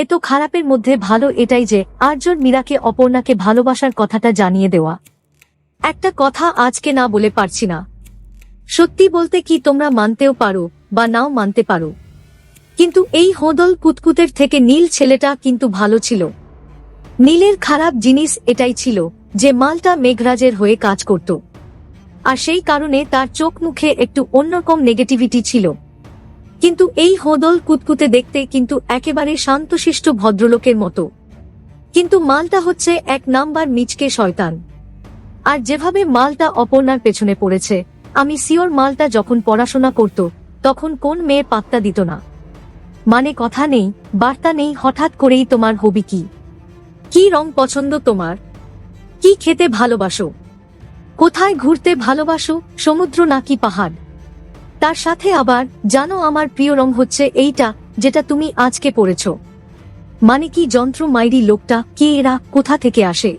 এ তো খারাপের মধ্যে ভালো এটাই যে আর্যর মীরাকে অপর্ণাকে ভালোবাসার কথাটা জানিয়ে দেওয়া। একটা কথা আজকে না বলে পারছি না। সত্যি বলতে কি তোমরা মানতেও পারো, বা নাও মানতে পারো। কিন্তু এই হোদল কুতকুতের থেকে নীল ছেলেটা কিন্তু ভালো ছিল। নীলের খারাপ জিনিস এটাই ছিল, যে মালটা মেঘরাজের হয়ে কাজ করত। আর সেই কারণে তার চোখ মুখে একটু অন্যরকম নেগেটিভিটি ছিল। কিন্তু এই হোদল কুতকুতে দেখতে কিন্তু একেবারে শান্তশিষ্ট ভদ্রলোকের মতো। কিন্তু মালটা হচ্ছে এক নাম্বার মিচকে শয়তান। আর যেভাবে মালটা অপর্ণার পেছনে পড়েছে, আমি সিওর মালটা যখন পড়াশোনা করত, তখন কোন মেয়ে পাত্তা দিত না। মানে কথা নেই, বার্তা নেই, হঠাৎ করেই তোমার হবি কি? কি রং পছন্দ তোমার? কি খেতে ভালোবাসো? কোথায় ঘুরতে ভালোবাসো? সমুদ্র নাকি পাহাড়? তার সাথে আবার, জানো আমার প্রিয় রং হচ্ছে এইটা, যেটা তুমি আজকে পড়েছ মানে কি যন্ত্র মাইরি লোকটা, কে এরা, কোথা থেকে আসে?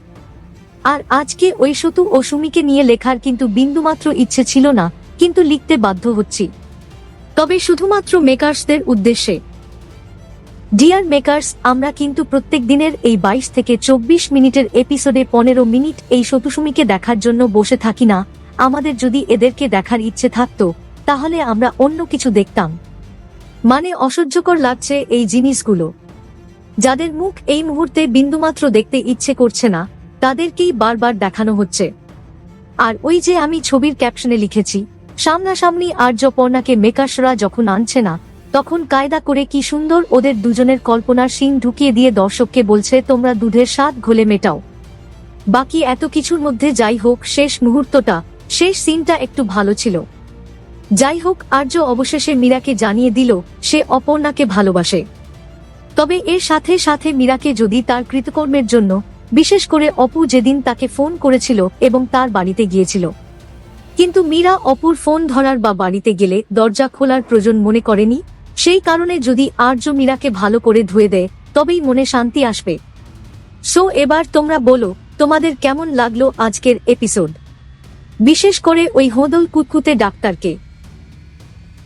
আর আজকে ওই সতু ও সুমিকে নিয়ে লেখার কিন্তু বিন্দুমাত্র ইচ্ছে ছিল না, কিন্তু লিখতে বাধ্য হচ্ছি। তবে শুধুমাত্র মেকার্সদের উদ্দেশ্যে। ডিয়ার মেকার্স আমরা কিন্তু প্রত্যেক দিনের এই বাইশ থেকে চব্বিশ মিনিটের এপিসোডে পনেরো মিনিট এই সতুসুমিকে দেখার জন্য বসে থাকি না, আমাদের যদি এদেরকে দেখার ইচ্ছে থাকতো তাহলে আমরা অন্য কিছু দেখতাম। মানে অসহ্যকর লাগছে এই জিনিসগুলো। যাদের মুখ এই মুহূর্তে বিন্দুমাত্র দেখতে ইচ্ছে করছে না, তাদেরকেই বারবার দেখানো হচ্ছে। আর ওই যে আমি ছবির ক্যাপশনে লিখেছি, সামনাসামনি আর্যপর্ণাকে মেকার্সরা যখন আনছে না, তখন কায়দা করে কি সুন্দর ওদের দুজনের কল্পনার সিং ঢুকিয়ে দিয়ে দর্শককে বলছে, তোমরা দুধের স্বাদ ঘোলে মেটাও। বাকি এত কিছুর মধ্যে যাই হোক, শেষ মুহূর্তটা, শেষ সিনটা একটু ভালো ছিল। যাই হোক আর্য অবশেষে মীরাকে জানিয়ে দিল, সে অপর্ণাকে ভালোবাসে। তবে এর সাথে সাথে মীরাকে যদি তার কৃতকর্মের জন্য, বিশেষ করে অপু যেদিন তাকে ফোন করেছিল এবং তার বাড়িতে গিয়েছিল। কিন্তু মীরা অপুর ফোন ধরার বা বাড়িতে গেলে দরজা খোলার প্রয়োজন মনে করেনি, সেই কারণে যদি আর্য মীরাকে ভালো করে ধুয়ে দেয়, তবেই মনে শান্তি আসবে। সো এবার তোমরা বলো, তোমাদের কেমন লাগল আজকের এপিসোড? বিশেষ করে ওই হোদল কুতকুতে ডাক্তারকে।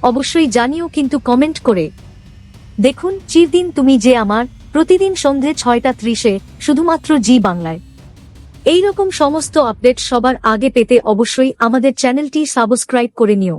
অবশ্যই জানিও কিন্তু কমেন্ট করে। দেখুন, চিরদিন তুমি যে আমার, প্রতিদিন সন্ধে ছয়টা ত্রিশে, শুধুমাত্র জি বাংলায়। এই রকম সমস্ত আপডেট সবার আগে পেতে অবশ্যই আমাদের চ্যানেলটি সাবস্ক্রাইব করে নিও।